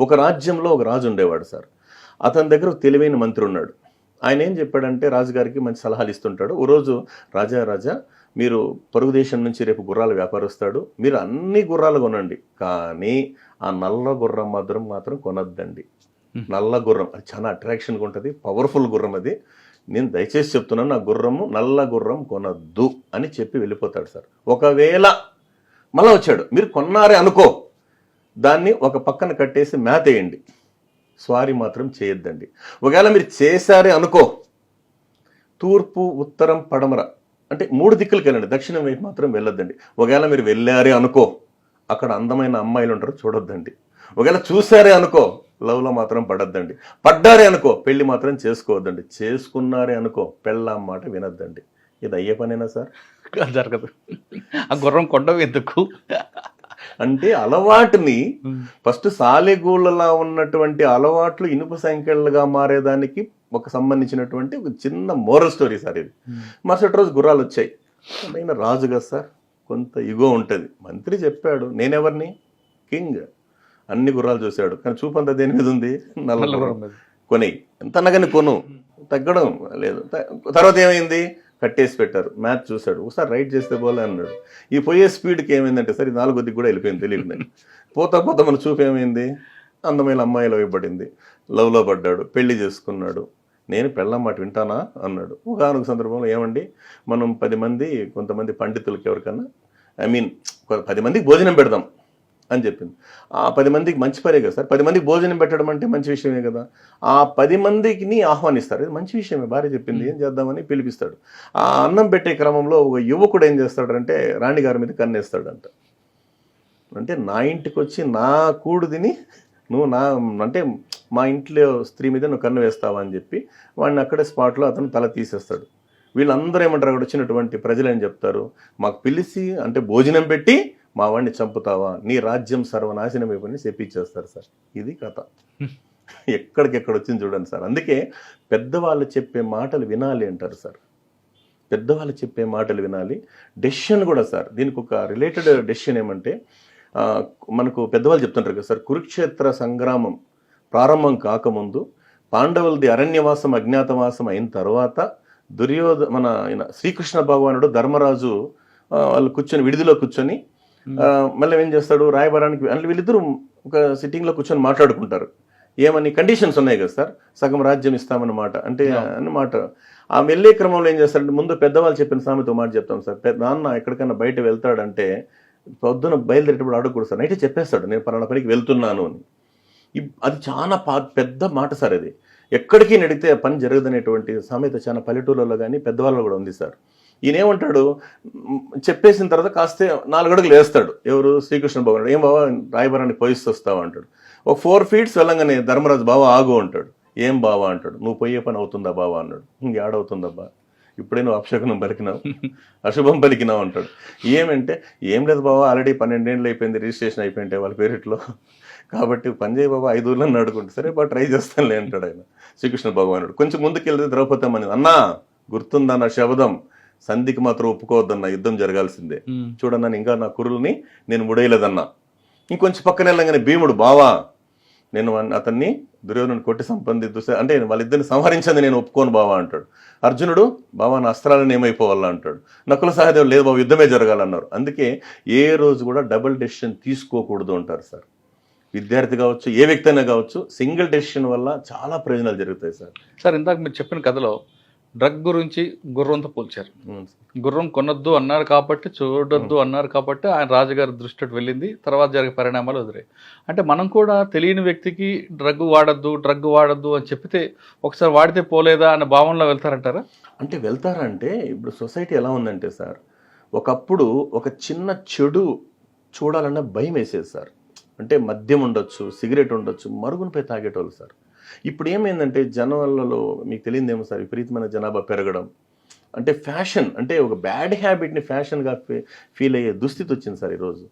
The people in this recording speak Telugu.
ఒక రాజ్యంలో ఒక రాజు ఉండేవాడు సార్. అతని దగ్గర తెలివైన మంత్రి ఉన్నాడు. ఆయన ఏం చెప్పాడంటే రాజుగారికి మంచి సలహాలు ఇస్తుంటాడు. ఓ రోజు రాజా రాజా మీరు పొరుగు దేశం నుంచి రేపు గుర్రాలు వ్యాపారస్తాడు మీరు అన్ని గుర్రాలు కొనండి. కానీ ఆ నల్ల గుర్రం మాత్రం మాత్రం కొనద్దండి. నల్ల గుర్రం అది చాలా అట్రాక్షన్గా ఉంటుంది. పవర్ఫుల్ గుర్రం అది. నేను దయచేసి చెప్తున్నాను నా గుర్రము నల్ల గుర్రం కొనద్దు అని చెప్పి వెళ్ళిపోతాడు సార్. ఒకవేళ మళ్ళా వచ్చాడు. మీరు కొన్నారే అనుకో దాన్ని ఒక పక్కన కట్టేసి మేత వేయండి. స్వారీ మాత్రం చేయొద్దండి. ఒకవేళ మీరు చేశారే అనుకో తూర్పు ఉత్తరం పడమర అంటే మూడు దిక్కులకి వెళ్ళండి. దక్షిణం వైపు మాత్రం వెళ్ళొద్దండి. ఒకవేళ మీరు వెళ్ళారే అనుకో అక్కడ అందమైన అమ్మాయిలు ఉంటారు చూడొద్దండి. ఒకవేళ చూసారే అనుకో లవ్లో మాత్రం పడొద్దండి. పడ్డారే అనుకో పెళ్ళి మాత్రం చేసుకోవద్దండి. చేసుకున్నారే అనుకో పెళ్ళ మాట వినొద్దండి. ఇది అయ్యే పనేనా సార్? జరగదు. ఆ గుర్రం కొండ ఎందుకు? అంటే అలవాటుని ఫస్ట్ సాలెగూళ్ళలా ఉన్నటువంటి అలవాట్లు ఇనుప సంఖ్యలుగా మారేదానికి ఒక సంబంధించినటువంటి ఒక చిన్న మోరల్ స్టోరీ సార్ ఇది. మరుసటి రోజు గుర్రాలు వచ్చాయి. ఆయన రాజు కదా సార్? కొంత ఇగో ఉంటుంది. మంత్రి చెప్పాడు నేనెవరిని? కింగ్. అన్ని గుర్రాలు చూశాడు. కానీ చూపంతా దేని మీద ఉంది? నల్ల. కొనేయి. ఎంత అనగానే కొను తగ్గడం. లేదు. తర్వాత ఏమైంది? కట్టేసి పెట్టారు. మ్యాచ్ చూశాడు. ఒకసారి రైట్ చేస్తే పోలే అన్నాడు. ఈ పోయే స్పీడ్కి ఏమైందంటే సరే నాలుగు దిక్కు కూడా వెళ్ళిపోయింది తెలియదు పోతా పోతా మన చూపు ఏమైంది? అందమైన అమ్మాయిలో ఇవ్వబడింది. లవ్లో పడ్డాడు పెళ్ళి చేసుకున్నాడు. నేను పెళ్ళం మాట వింటానా? అన్నాడు. ఒకనొక సందర్భంలో ఏమండి? మనం పది మంది కొంతమంది పండితులకి ఎవరికన్నా ఐ మీన్ పది మందికి భోజనం పెడదాం. అని చెప్పింది. ఆ పది మందికి మంచి పనే కదా సార్? పది మందికి భోజనం పెట్టడం అంటే మంచి విషయమే కదా? ఆ పది మందికి ఆహ్వానిస్తారు. ఇది మంచి విషయమే. భార్య చెప్పింది ఏం చేద్దామని పిలిపిస్తాడు. ఆ అన్నం పెట్టే క్రమంలో ఒక యువకుడు ఏం చేస్తాడంటే రాణిగారి మీద కన్నేస్తాడంట. అంటే నా ఇంటికి వచ్చి నా కూడు తిని నువ్వు నా అంటే మా ఇంట్లో స్త్రీ మీద నువ్వు కన్ను వేస్తావా అని చెప్పి వాడిని అక్కడే స్పాట్లో అతను తల తీసేస్తాడు. వీళ్ళందరూ ఏమంటారు? అక్కడ వచ్చినటువంటి ప్రజలు ఏం చెప్తారు? మాకు పిలిచి అంటే భోజనం పెట్టి మా వాడిని చంపుతావా? నీ రాజ్యం సర్వనాశనం అయిపోయి చెప్పించేస్తారు సార్. ఇది కథ. ఎక్కడికెక్కడ వచ్చింది చూడండి సార్. అందుకే పెద్దవాళ్ళు చెప్పే మాటలు వినాలి అంటారు సార్. పెద్దవాళ్ళు చెప్పే మాటలు వినాలి. డెసిషన్ కూడా సార్. దీనికి ఒక రిలేటెడ్ డెసిషన్ ఏమంటే మనకు పెద్దవాళ్ళు చెప్తుంటారు కదా సార్ కురుక్షేత్ర సంగ్రామం ప్రారంభం కాకముందు పాండవులది అరణ్యవాసం అజ్ఞాతవాసం అయిన తర్వాత దుర్యోధ మన శ్రీకృష్ణ భగవానుడు ధర్మరాజు వాళ్ళు కూర్చొని విడిదిలో కూర్చొని మళ్ళీ ఏం చేస్తాడు? రాయబారానికి అంటే వీళ్ళిద్దరూ ఒక సిట్టింగ్లో కూర్చొని మాట్లాడుకుంటారు. ఏమని కండిషన్స్ ఉన్నాయి కదా సార్? సగం రాజ్యం ఇస్తామన్నమాట. అంటే అన్నమాట. ఆ వెళ్ళే క్రమంలో ఏం చేస్తారంటే ముందు పెద్దవాళ్ళు చెప్పిన సామెత మాట చెప్తాం సార్. నాన్న ఎక్కడికైనా బయట వెళ్తాడంటే పొద్దున బయలుదేరేటప్పుడు అడగకూడదు సార్. నైట్ చెప్పేస్తాడు నేను పలానా పనికి వెళ్తున్నాను అని. అది చాలా పెద్ద మాట సార్ అది. ఎక్కడికి నడితే పని జరగదనేటువంటి సామెత చాలా పల్లెటూళ్ళలో కానీ పెద్దవాళ్ళలో కూడా ఉంది సార్. ఈయనేమంటాడు? చెప్పేసిన తర్వాత కాస్తే నాలుగడుగులు వేస్తాడు. ఎవరు? శ్రీకృష్ణ భగవానుడు. ఏం బావా రాయబరాన్ని పోయిస్తూ వస్తావు? అంటాడు. ఒక ఫోర్ ఫీట్స్ వెళ్ళంగానే ధర్మరాజు బావ ఆగు అంటాడు. ఏం బావా? అంటాడు. నువ్వు పోయే పని అవుతుందా బావా? అన్నాడు ఇంకేడవుతుందబ్బా ఇప్పుడే నువ్వు అపశకునం పలికినావు. అశుభం పలికినావు అంటాడు. ఏమంటే ఏం లేదు బాబా ఆల్రెడీ పన్నెండేళ్ళు అయిపోయింది రిజిస్ట్రేషన్ అయిపోయింటే వాళ్ళ పేరిట్లో. కాబట్టి పంజయ్ బాబా ఐదు ఊళ్ళని అడుగుంటే సరే బా ట్రై చేస్తానులే అంటాడు ఆయన. శ్రీకృష్ణ భగవానుడు. కొంచెం ముందుకెళ్తే ద్రౌపదం అనేది అన్నా గుర్తుందా నా సంధికి మాత్రం ఒప్పుకోవద్దన్న యుద్ధం జరగాల్సిందే. చూడన్నా ఇంకా నా కురుల్ని నేను ముడేయలేదన్నా. ఇంకొంచెం పక్కన వెళ్ళగానే భీముడు బావా నేను అతన్ని దుర్యోధను కొట్టి సంపంది దుస అంటే వాళ్ళిద్దరిని సంహరించింది నేను ఒప్పుకోను బావా అంటాడు. అర్జునుడు బావా నా అస్త్రాలను ఏమైపోవాలా అంటాడు. నకుల సహదేవుడు లేదు బాబు యుద్ధమే జరగాలన్నారు. అందుకే ఏ రోజు కూడా డబుల్ డెసిషన్ తీసుకోకూడదు అంటారు సార్. విద్యార్థి కావచ్చు ఏ వ్యక్తి అయినా కావచ్చు సింగిల్ డెసిషన్ వల్ల చాలా ప్రయోజనాలు జరుగుతాయి సార్. సార్ ఇందాక మీరు చెప్పిన కథలో డ్రగ్ గురించి గుర్రంతో పోల్చారు. గుర్రం కొనొద్దు అన్నారు కాబట్టి చూడొద్దు అన్నారు కాబట్టి ఆయన రాజుగారి దృష్టికి వెళ్ళింది. తర్వాత జరిగే పరిణామాలు ఎదురాయి అంటే మనం కూడా తెలియని వ్యక్తికి డ్రగ్ వాడద్దు డ్రగ్ వాడద్దు అని చెప్తే ఒకసారి వాడితే పోలేదా అన్న భావనలో వెళ్తారంటారా? అంటే వెళ్తారంటే ఇప్పుడు సొసైటీ ఎలా ఉందంటే సార్ ఒకప్పుడు ఒక చిన్న చెడు చూడాలన్న భయం వేసేది సార్. అంటే మద్యం ఉండొచ్చు సిగరెట్ ఉండొచ్చు మరుగునిపై తాగేటోళ్ళు సార్. ఇప్పుడు ఏమైందంటే జనాలలో మీకు తెలియదేమో సార్ విపరీతమైన జనాభా పెరగడం. అంటే ఫ్యాషన్ అంటే ఒక బ్యాడ్ హ్యాబిట్ని ఫ్యాషన్గా ఫీల్ అయ్యే దుస్థితి వచ్చింది సార్ ఈరోజు.